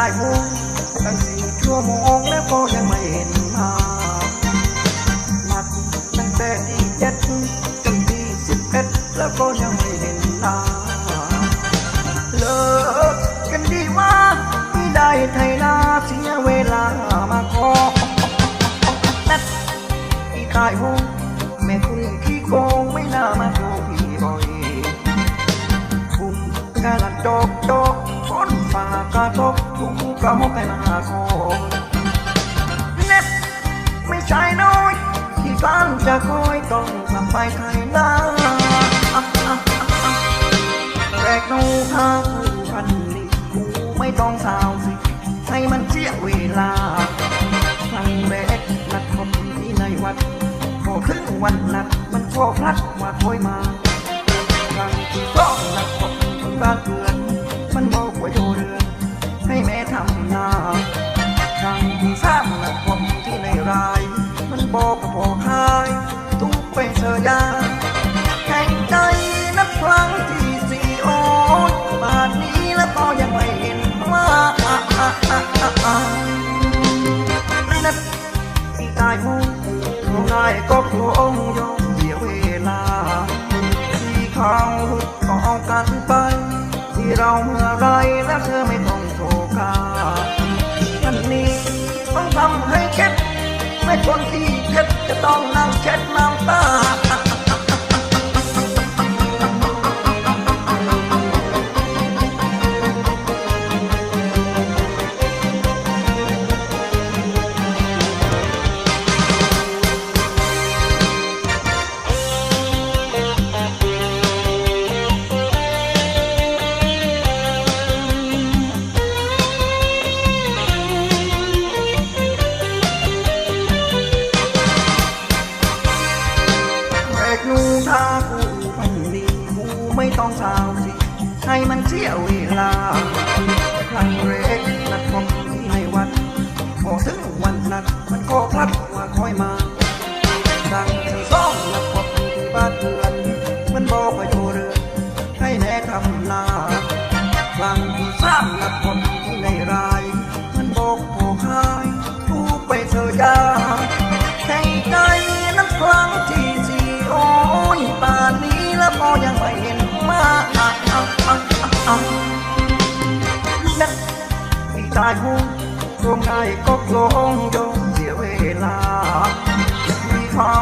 ตที่ตายหูตั้งสี่ชั่วโมงแล้วก็ยังไม่เห็นมานัดตั้งแต่ที่เจ็ดจนที่สิบเอ็ดแล้วก็ยังไม่เห็นหน้าเลิกกันดีว่าไม่ได้ไทยนาเสียเวลามาขอน็ตที่ตายหู ทุกกระหกให้มาคอยเน็ตไม่ใช่น้อย ที่กลางจะคอยต้องกลับไปไทยนาแรกนูทางพันนี้กูไม่ต้องสาวสิ ให้มันเสียเวลาครั้งแรกนัดพบที่ในวัดพอถึงวันนัดมันก็พลัดว่าคอยมาครั้งที่สองนักพบที่บ้านเก็คงยอมเสียเวลา ที่เขาก็เอกันไป ที่เราเมื่อไรและเธอไม่ต้องโทรกาวันนี้ต้องทำให้เข็ดไม่คนที่เข็ดจะต้องนั่งเช็ดน้ำตา ไม่ต้องสาวสิ ให้มันเสียเวลาครั้งแรกนัดพบที่ในวัดพอถึงวันนัดมันก็พลัดว่าคอยมาครั้งที่สองนัดพบที่บ้านเพื่อนมันบอกว่าอยู่เรือให้แน่ทำนาายวงตงไหนก็ลงยมเสียเวลา มีเขา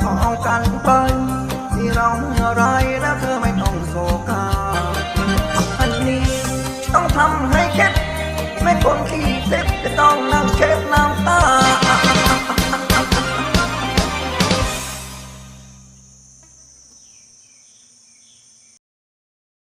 เขากันไปที่เราอมื่อไร